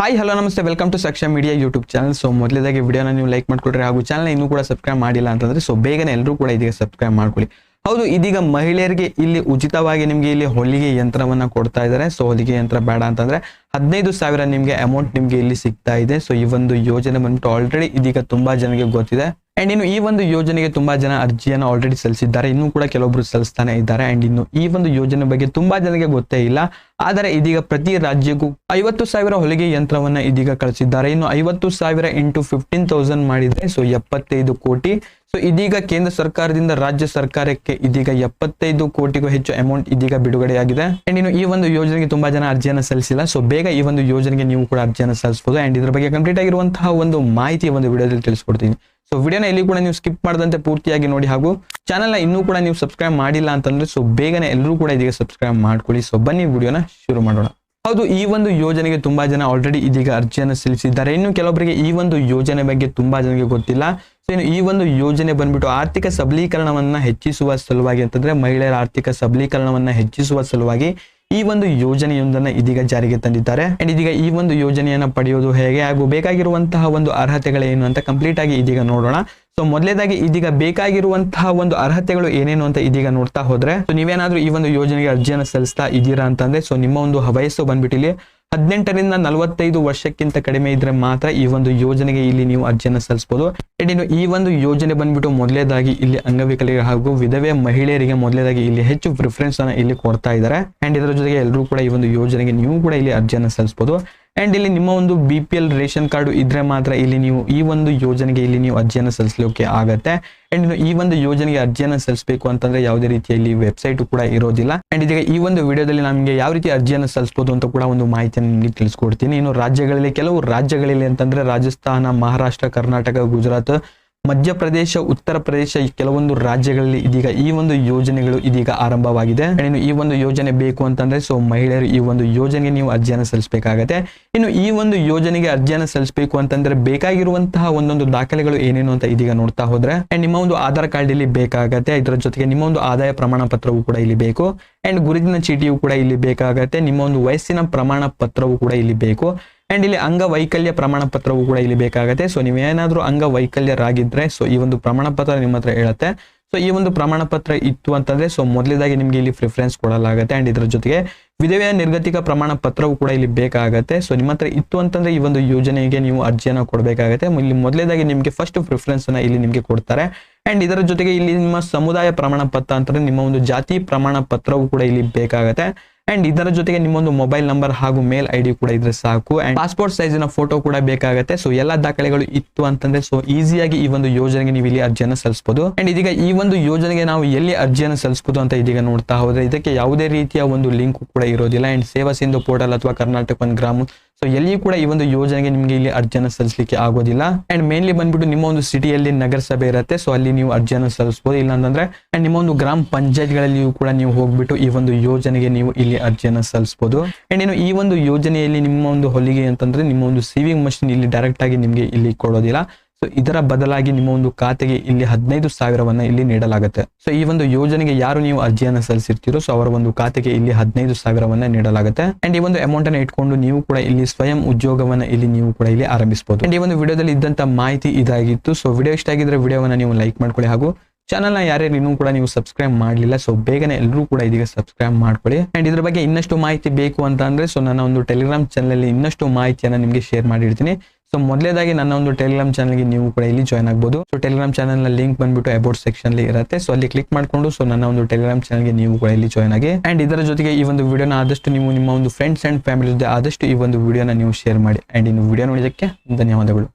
Hi hello namaste. Welcome to Saksha media YouTube channel so ಮೊದಲೇದಾಗಿ ವಿಡಿಯೋನ ನೀವು like ಮಾಡ್ಕೊಡ್ರಿ ಹಾಗೂ ಚಾನಲ್ ಇನ್ನೂ ಕೂಡ ಸಬ್ಸ್ಕ್ರೈಬ್ ಮಾಡಿಲ್ಲ ಅಂತಂದ್ರೆ ಸೊ ಬೇಗನೆ ಎಲ್ಲರೂ ಕೂಡ ಇದೀಗ ಸಬ್ಸ್ಕ್ರೈಬ್ ಮಾಡ್ಕೊಳ್ಳಿ. ಹೌದು, ಇದೀಗ ಮಹಿಳೆಯರಿಗೆ ಇಲ್ಲಿ ಉಚಿತವಾಗಿ ನಿಮಗೆ ಇಲ್ಲಿ ಹೊಲಿಗೆ ಯಂತ್ರವನ್ನ ಕೊಡ್ತಾ ಇದ್ದಾರೆ. ಸೊ ಹೊಲಿಗೆ ಯಂತ್ರ ಬೇಡ ಅಂತಂದ್ರೆ, ಹದಿನೈದು ಸಾವಿರ ನಿಮಗೆ ಅಮೌಂಟ್ ನಿಮಗೆ ಇಲ್ಲಿ ಸಿಗ್ತಾ ಇದೆ. ಸೊ ಈ ಒಂದು ಯೋಜನೆ ಬಂದ್ಬಿಟ್ಟು ಆಲ್ರೆಡಿ ಇದೀಗ ತುಂಬಾ ಜನರಿಗೆ ಗೊತ್ತಿದೆ. ಅಂಡ್ ಇನ್ನು ಈ ಒಂದು ಯೋಜನೆಗೆ ತುಂಬಾ ಜನ ಅರ್ಜಿಯನ್ನು ಆಲ್ರೆಡಿ ಸಲ್ಲಿಸಿದ್ದಾರೆ. ಇನ್ನೂ ಕೂಡ ಕೆಲವೊಬ್ರು ಸಲ್ಲಿಸ್ತಾನೆ ಇದ್ದಾರೆ. ಅಂಡ್ ಇನ್ನು ಈ ಒಂದು ಯೋಜನೆ ಬಗ್ಗೆ ತುಂಬಾ ಜನರಿಗೆ ಗೊತ್ತೇ ಇಲ್ಲ. ಆದರೆ ಇದೀಗ ಪ್ರತಿ ರಾಜ್ಯಕ್ಕೂ ಐವತ್ತು ಸಾವಿರ ಹೊಲಿಗೆ ಯಂತ್ರವನ್ನ ಇದೀಗ ಕಳಿಸಿದ್ದಾರೆ. ಇನ್ನು ಐವತ್ತು ಸಾವಿರ ಇಂಟು ಫಿಫ್ಟೀನ್ ತೌಸಂಡ್ ಮಾಡಿದ್ರೆ ಸೊ ಎಪ್ಪತ್ತೈದು ಕೋಟಿ. ಸೊ ಇದೀಗ ಕೇಂದ್ರ ಸರ್ಕಾರದಿಂದ ರಾಜ್ಯ ಸರ್ಕಾರಕ್ಕೆ ಇದೀಗ ಎಪ್ಪತ್ತೈದು ಕೋಟಿಗೂ ಹೆಚ್ಚು ಅಮೌಂಟ್ ಇದೀಗ ಬಿಡುಗಡೆಯಾಗಿದೆ. ಅಂಡ್ ಇನ್ನು ಈ ಒಂದು ಯೋಜನೆಗೆ ತುಂಬಾ ಜನ ಅರ್ಜಿಯನ್ನು ಸಲ್ಲಿಸಿಲ್ಲ. ಸೊ ಬೇಗ ಈ ಒಂದು ಯೋಜನೆಗೆ ನೀವು ಕೂಡ ಅರ್ಜಿಯನ್ನು ಸಲ್ಲಿಸಬಹುದು ಅಂಡ್ ಇದ್ರ ಬಗ್ಗೆ ಕಂಪ್ಲೀಟ್ ಆಗಿರುವಂತಹ ಒಂದು ಮಾಹಿತಿ ಒಂದು ವಿಡಿಯೋದಲ್ಲಿ ತಿಳಿಸ್ಕೊಡ್ತೀನಿ. ಸೊ ವಿಡಿಯೋನ ಇಲ್ಲಿ ಕೂಡ ನೀವು ಸ್ಕಿಪ್ ಮಾಡದಂತೆ ಪೂರ್ತಿಯಾಗಿ ನೋಡಿ. ಹಾಗೂ ಚಾನಲ್ನ ಇನ್ನೂ ಕೂಡ ನೀವು ಸಬ್ಸ್ಕ್ರೈಬ್ ಮಾಡಿಲ್ಲ ಅಂತಂದ್ರೆ ಸೊ ಬೇಗನೆ ಎಲ್ಲರೂ ಕೂಡ ಇದೀಗ ಸಬ್ಸ್ಕ್ರೈಬ್ ಮಾಡ್ಕೊಳ್ಳಿ. ಸೊ ಬನ್ನಿ ವಿಡಿಯೋನ ಶುರು ಮಾಡೋಣ. ಹೌದು, ಈ ಒಂದು ಯೋಜನೆಗೆ ತುಂಬಾ ಜನ ಆಲ್ರೆಡಿ ಇದೀಗ ಅರ್ಜಿಯನ್ನು ಸಲ್ಲಿಸಿದ್ದಾರೆ. ಇನ್ನು ಕೆಲವೊಬ್ಬರಿಗೆ ಈ ಒಂದು ಯೋಜನೆ ಬಗ್ಗೆ ತುಂಬಾ ಜನರಿಗೆ ಗೊತ್ತಿಲ್ಲ. ಸೊ ಇನ್ನು ಈ ಒಂದು ಯೋಜನೆ ಬಂದ್ಬಿಟ್ಟು ಆರ್ಥಿಕ ಸಬಲೀಕರಣವನ್ನ ಹೆಚ್ಚಿಸುವ ಸಲುವಾಗಿ ಅಂತಂದ್ರೆ, ಮಹಿಳೆಯರ ಆರ್ಥಿಕ ಸಬಲೀಕರಣವನ್ನ ಹೆಚ್ಚಿಸುವ ಸಲುವಾಗಿ ಈ ಒಂದು ಯೋಜನೆಯೊಂದನ್ನ ಇದೀಗ ಜಾರಿಗೆ ತಂದಿದ್ದಾರೆ. ಅಂಡ್ ಇದೀಗ ಈ ಒಂದು ಯೋಜನೆಯನ್ನ ಪಡೆಯೋದು ಹೇಗೆ ಹಾಗೂ ಬೇಕಾಗಿರುವಂತಹ ಒಂದು ಅರ್ಹತೆಗಳೇನು ಅಂತ ಕಂಪ್ಲೀಟ್ ಆಗಿ ಇದೀಗ ನೋಡೋಣ. ಸೊ ಮೊದಲೇದಾಗಿ ಇದೀಗ ಬೇಕಾಗಿರುವಂತಹ ಒಂದು ಅರ್ಹತೆಗಳು ಏನೇನು ಅಂತ ಇದೀಗ ನೋಡ್ತಾ ಹೋದ್ರೆ ಸೊ ನೀವೇನಾದ್ರೂ ಈ ಒಂದು ಯೋಜನೆಗೆ ಅರ್ಜಿಯನ್ನು ಸಲ್ಲಿಸ್ತಾ ಇದ್ದೀರಾ ಅಂತಂದ್ರೆ ಸೊ ನಿಮ್ಮ ಒಂದು ವಯಸ್ಸು ಬಂದ್ಬಿಟ್ಟು ಇಲ್ಲಿ ಹದಿನೆಂಟರಿಂದ ನಲವತ್ತೈದು ವರ್ಷಕ್ಕಿಂತ ಕಡಿಮೆ ಇದ್ರೆ ಮಾತ್ರ ಈ ಒಂದು ಯೋಜನೆಗೆ ಇಲ್ಲಿ ನೀವು ಅರ್ಜಿಯನ್ನು ಸಲ್ಲಿಸಬಹುದು. ಅಂಡ್ ಇನ್ನು ಈ ಒಂದು ಯೋಜನೆ ಬಂದ್ಬಿಟ್ಟು ಮೊದಲೇದಾಗಿ ಇಲ್ಲಿ ಅಂಗವಿಕಲಿಗೆ ಹಾಗೂ ವಿಧವೆ ಮಹಿಳೆಯರಿಗೆ ಮೊದಲೇದಾಗಿ ಇಲ್ಲಿ ಹೆಚ್ಚು ಪ್ರಿಫರೆನ್ಸ್ ಅನ್ನ ಇಲ್ಲಿ ಕೊಡ್ತಾ ಇದ್ದಾರೆ. ಅಂಡ್ ಇದರ ಜೊತೆಗೆ ಎಲ್ಲರೂ ಕೂಡ ಈ ಒಂದು ಯೋಜನೆಗೆ ನೀವು ಕೂಡ ಇಲ್ಲಿ ಅರ್ಜಿಯನ್ನು ಸಲ್ಲಿಸಬಹುದು. ಅಂಡ್ ಇಲ್ಲಿ ನಿಮ್ಮ ಒಂದು B P L ration card ಇದ್ರೆ ಮಾತ್ರ ಇಲ್ಲಿ ನೀವು ಈ ಒಂದು ಯೋಜನೆಗೆ ಇಲ್ಲಿ ನೀವು ಅರ್ಜಿಯನ್ನು ಸಲ್ಲಿಸಲಿಕ್ಕೆ ಆಗುತ್ತೆ. ಅಂಡ್ ಈ ಒಂದು ಯೋಜನೆಗೆ ಅರ್ಜಿಯನ್ನು ಸಲ್ಲಿಸಬೇಕು ಅಂತಂದ್ರೆ ಯಾವುದೇ ರೀತಿಯ ಇಲ್ಲಿ ವೆಬ್ಸೈಟ್ ಕೂಡ ಇರೋದಿಲ್ಲ. ಅಂಡ್ ಇದೀಗ ಈ ಒಂದು ವಿಡಿಯೋದಲ್ಲಿ ನಮಗೆ ಯಾವ ರೀತಿ ಅರ್ಜಿಯನ್ನು ಸಲ್ಲಿಸಬಹುದು ಅಂತ ಕೂಡ ಒಂದು ಮಾಹಿತಿಯನ್ನು ನಿಮಗೆ ತಿಳಿಸ್ಕೊಡ್ತೀನಿ. ಇನ್ನು ರಾಜ್ಯಗಳಲ್ಲಿ, ಕೆಲವು ರಾಜ್ಯಗಳಲ್ಲಿ ಅಂತಂದ್ರೆ ರಾಜಸ್ಥಾನ, ಮಹಾರಾಷ್ಟ್ರ, ಕರ್ನಾಟಕ, ಗುಜರಾತ್ ಮಧ್ಯಪ್ರದೇಶ, ಉತ್ತರ ಪ್ರದೇಶ ಕೆಲವೊಂದು ರಾಜ್ಯಗಳಲ್ಲಿ ಇದೀಗ ಈ ಒಂದು ಯೋಜನೆಗಳು ಇದೀಗ ಆರಂಭವಾಗಿದೆ. ಇನ್ನು ಈ ಒಂದು ಯೋಜನೆ ಬೇಕು ಅಂತಂದ್ರೆ ಸೊ ಮಹಿಳೆಯರು ಈ ಒಂದು ಯೋಜನೆಗೆ ನೀವು ಅರ್ಜಿಯನ್ನು ಸಲ್ಲಿಸಬೇಕಾಗತ್ತೆ. ಇನ್ನು ಈ ಒಂದು ಯೋಜನೆಗೆ ಅರ್ಜಿಯನ್ನು ಸಲ್ಲಿಸಬೇಕು ಅಂತಂದ್ರೆ ಬೇಕಾಗಿರುವಂತಹ ಒಂದೊಂದು ದಾಖಲೆಗಳು ಏನೇನು ಅಂತ ಇದೀಗ ನೋಡ್ತಾ ಹೋದ್ರೆ ಅಂಡ್ ನಿಮ್ಮ ಒಂದು ಆಧಾರ್ ಕಾರ್ಡ್ ಇಲ್ಲಿ ಬೇಕಾಗತ್ತೆ. ಇದರ ಜೊತೆಗೆ ನಿಮ್ಮ ಒಂದು ಆದಾಯ ಪ್ರಮಾಣ ಪತ್ರವು ಕೂಡ ಇಲ್ಲಿ ಬೇಕು ಅಂಡ್ ಗುರುತಿನ ಚೀಟಿಯು ಕೂಡ ಇಲ್ಲಿ ಬೇಕಾಗತ್ತೆ. ನಿಮ್ಮ ಒಂದು ವಯಸ್ಸಿನ ಪ್ರಮಾಣ ಪತ್ರವು ಕೂಡ ಇಲ್ಲಿ ಬೇಕು. ಅಂಡ್ ಇಲ್ಲಿ ಅಂಗವೈಕಲ್ಯ ಪ್ರಮಾಣ ಪತ್ರವು ಕೂಡ ಇಲ್ಲಿ ಬೇಕಾಗುತ್ತೆ. ಸೊ ನೀವೇನಾದರೂ ಅಂಗವೈಕಲ್ಯರಾಗಿದ್ದರೆ ಸೊ ಈ ಒಂದು ಪ್ರಮಾಣ ಪತ್ರ ನಿಮ್ಮ ಹತ್ರ ಹೇಳುತ್ತೆ. ಸೊ ಈ ಒಂದು ಪ್ರಮಾಣ ಪತ್ರ ಇತ್ತು ಅಂತಂದ್ರೆ ಸೊ ಮೊದಲೇದಾಗಿ ನಿಮಗೆ ಇಲ್ಲಿ ಪ್ರಿಫರೆನ್ಸ್ ಕೊಡಲಾಗುತ್ತೆ. ಅಂಡ್ ಇದರ ಜೊತೆಗೆ ವಿಧವೆಯ ನಿರ್ಗತಿಕ ಪ್ರಮಾಣ ಪತ್ರವು ಕೂಡ ಇಲ್ಲಿ ಬೇಕಾಗುತ್ತೆ. ಸೊ ನಿಮ್ಮ ಹತ್ರ ಇತ್ತು ಅಂತಂದ್ರೆ ಈ ಒಂದು ಯೋಜನೆಗೆ ನೀವು ಅರ್ಜಿಯನ್ನು ಕೊಡಬೇಕಾಗುತ್ತೆ. ಇಲ್ಲಿ ಮೊದಲೇದಾಗಿ ನಿಮಗೆ ಫಸ್ಟ್ ಪ್ರಿಫರೆನ್ಸ್ ಇಲ್ಲಿ ನಿಮಗೆ ಕೊಡ್ತಾರೆ. ಅಂಡ್ ಇದರ ಜೊತೆಗೆ ಇಲ್ಲಿ ನಿಮ್ಮ ಸಮುದಾಯ ಪ್ರಮಾಣ ಪತ್ರ ಅಂತಂದ್ರೆ, ನಿಮ್ಮ ಒಂದು ಜಾತಿ ಪ್ರಮಾಣ ಪತ್ರವು ಕೂಡ ಇಲ್ಲಿ ಬೇಕಾಗುತ್ತೆ. ಅಂಡ್ ಇದರ ಜೊತೆಗೆ ನಿಮ್ಮೊಂದು ಮೊಬೈಲ್ ನಂಬರ್ ಹಾಗೂ ಮೇಲ್ ಐ ಕೂಡ ಇದ್ರೆ ಸಾಕು. ಅಂಡ್ ಪಾಸ್ಪೋರ್ಟ್ ಸೈಜಿನ ಫೋಟೋ ಕೂಡ ಬೇಕಾಗುತ್ತೆ. ಸೊ ಎಲ್ಲಾ ದಾಖಲೆಗಳು ಇತ್ತು ಅಂತಂದ್ರೆ ಸೊ ಈಸಿಯಾಗಿ ಈ ಒಂದು ಯೋಜನೆಗೆ ನೀವು ಇಲ್ಲಿ ಅರ್ಜಿಯನ್ನು ಸಲ್ಲಿಸಬಹುದು ಅಂಡ್ ಇದೀಗ ಈ ಒಂದು ಯೋಜನೆಗೆ ನಾವು ಎಲ್ಲಿ ಅರ್ಜಿಯನ್ನು ಸಲ್ಲಿಸಬಹುದು ಅಂತ ಇದೀಗ ನೋಡ್ತಾ ಹೋದ್ರೆ ಇದಕ್ಕೆ ಯಾವುದೇ ರೀತಿಯ ಒಂದು ಲಿಂಕ್ ಕೂಡ ಇರೋದಿಲ್ಲ. ಅಂಡ್ ಸೇವಾ ಸಿಂಧು ಪೋರ್ಟಲ್ ಅಥವಾ ಕರ್ನಾಟಕ ಒಂದು ಗ್ರಾಮ ಸೊ ಎಲ್ಲಿಯೂ ಕೂಡ ಈ ಒಂದು ಯೋಜನೆಗೆ ನಿಮಗೆ ಇಲ್ಲಿ ಅರ್ಜಿಯನ್ನು ಸಲ್ಲಿಸಲಿಕ್ಕೆ ಆಗೋದಿಲ್ಲ. ಅಂಡ್ ಮೇನ್ಲಿ ಬಂದ್ಬಿಟ್ಟು ನಿಮ್ಮ ಒಂದು ಸಿಟಿಯಲ್ಲಿ ನಗರಸಭೆ ಇರುತ್ತೆ. ಸೊ ಅಲ್ಲಿ ನೀವು ಅರ್ಜಿಯನ್ನು ಸಲ್ಲಿಸಬಹುದು ಇಲ್ಲ ಅಂಡ್ ನಿಮ್ಮ ಒಂದು ಗ್ರಾಮ ಪಂಚಾಯತ್ಗಳಲ್ಲಿಯೂ ಕೂಡ ನೀವು ಹೋಗ್ಬಿಟ್ಟು ಈ ಒಂದು ಯೋಜನೆಗೆ ನೀವು ಇಲ್ಲಿ ಅರ್ಜಿಯನ್ನು ಸಲ್ಲಿಸಬಹುದು ಅಂಡ್ ಏನು ಈ ಒಂದು ಯೋಜನೆಯಲ್ಲಿ ನಿಮ್ಮ ಒಂದು ಹೊಲಿಗೆ ಅಂತಂದ್ರೆ, ನಿಮ್ಮ ಒಂದು ಸೇವಿಂಗ್ ಮಷಿನ್ ಇಲ್ಲಿ ಡೈರೆಕ್ಟ್ ಆಗಿ ನಿಮಗೆ ಇಲ್ಲಿ ಕೊಡೋದಿಲ್ಲ. ಸೊ ಇದರ ಬದಲಾಗಿ ನಿಮ್ಮ ಒಂದು ಖಾತೆಗೆ ಇಲ್ಲಿ ಹದಿನೈದು ಸಾವಿರವನ್ನ ಇಲ್ಲಿ ನೀಡಲಾಗುತ್ತೆ. ಸೊ ಈ ಒಂದು ಯೋಜನೆಗೆ ಯಾರು ನೀವು ಅರ್ಜಿಯನ್ನು ಸಲ್ಲಿಸಿರ್ತೀರೋ ಸೊ ಅವರ ಒಂದು ಖಾತೆಗೆ ಇಲ್ಲಿ ಹದಿನೈದು ಸಾವಿರವನ್ನ ನೀಡಲಾಗುತ್ತೆ. ಅಂಡ್ ಈ ಒಂದು ಅಮೌಂಟ್ ಅನ್ನ ಇಟ್ಕೊಂಡು ನೀವು ಕೂಡ ಇಲ್ಲಿ ಸ್ವಯಂ ಉದ್ಯೋಗವನ್ನ ಇಲ್ಲಿ ನೀವು ಕೂಡ ಇಲ್ಲಿ ಆರಂಭಿಸಬಹುದು ಅಂಡ್ ಈ ಒಂದು ವಿಡಿಯೋದಲ್ಲಿ ಇದ್ದಂತ ಮಾಹಿತಿ ಇದಾಗಿತ್ತು. ಸೊ ವಿಡಿಯೋ ಇಷ್ಟ ಆಗಿದ್ರೆ ವಿಡಿಯೋವನ್ನ ನೀವು ಲೈಕ್ ಮಾಡ್ಕೊಳ್ಳಿ ಹಾಗೂ ಚಾನಲ್ನ ಯಾರ್ಯಾರು ಇನ್ನೂ ಕೂಡ ನೀವು ಸಬ್ಸ್ಕ್ರೈಬ್ ಮಾಡಲಿಲ್ಲ ಸೊ ಬೇಗನೆ ಎಲ್ಲರೂ ಕೂಡ ಇದೀಗ ಸಬ್ಸ್ಕ್ರೈಬ್ ಮಾಡ್ಕೊಳ್ಳಿ. ಅಂಡ್ ಇದ್ರ ಬಗ್ಗೆ ಇನ್ನಷ್ಟು ಮಾಹಿತಿ ಬೇಕು ಅಂತ ಅಂದ್ರೆ ಸೊ ನನ್ನ ಒಂದು ಟೆಲಿಗ್ರಾಮ್ ಚಾನಲ್ ಇನ್ನಷ್ಟು ಮಾಹಿತಿಯನ್ನು ನಿಮಗೆ ಶೇರ್ ಮಾಡಿರ್ತೀನಿ. ಸೊ ಮೊದಲೇದಾಗಿ ನನ್ನ ಒಂದು ಟೆಲಿಗ್ರಾಮ್ ಚಾನಲ್ಗೆ ನೀವು ಕೂಡ ಇಲ್ಲಿ ಜಾಯ್ನ್ ಆಗ್ಬೋದು. ಸೊ ಟೆಲಿಗ್ರಾಮ್ ಚಾನಲ್ನ ಲಿಂಕ್ ಬಂದ್ಬಿಟ್ಟು ಅಬೌಟ್ ಸೆಕ್ಷನ್ ಇರುತ್ತೆ. ಸೊ ಅಲ್ಲಿ ಕ್ಲಿಕ್ ಮಾಡ್ಕೊಂಡು ಸೊ ನನ್ನ ಒಂದು ಟೆಲಿಗ್ರಾಮ್ ಚಾನಲ್ಗೆ ನೀವು ಕೂಡ ಇಲ್ಲಿ ಜಾಯ್ನ್ ಆಗಿ. ಅಂಡ್ ಇದರ ಜೊತೆಗೆ ಈ ಒಂದು ವಿಡಿಯೋನ ಆದಷ್ಟು ನೀವು ನಿಮ್ಮ ಒಂದು ಫ್ರೆಂಡ್ಸ್ ಅಂಡ್ ಫ್ಯಾಮಿಲಿ ಜೊತೆ ಆದಷ್ಟು ಈ ಒಂದು ವಿಡಿಯೋನ ನೀವು ಶೇರ್ ಮಾಡಿ. ಅಂಡ್ ಇನ್ನು ವಿಡಿಯೋ ನೋಡಿದಕ್ಕೆ ಧನ್ಯವಾದಗಳು.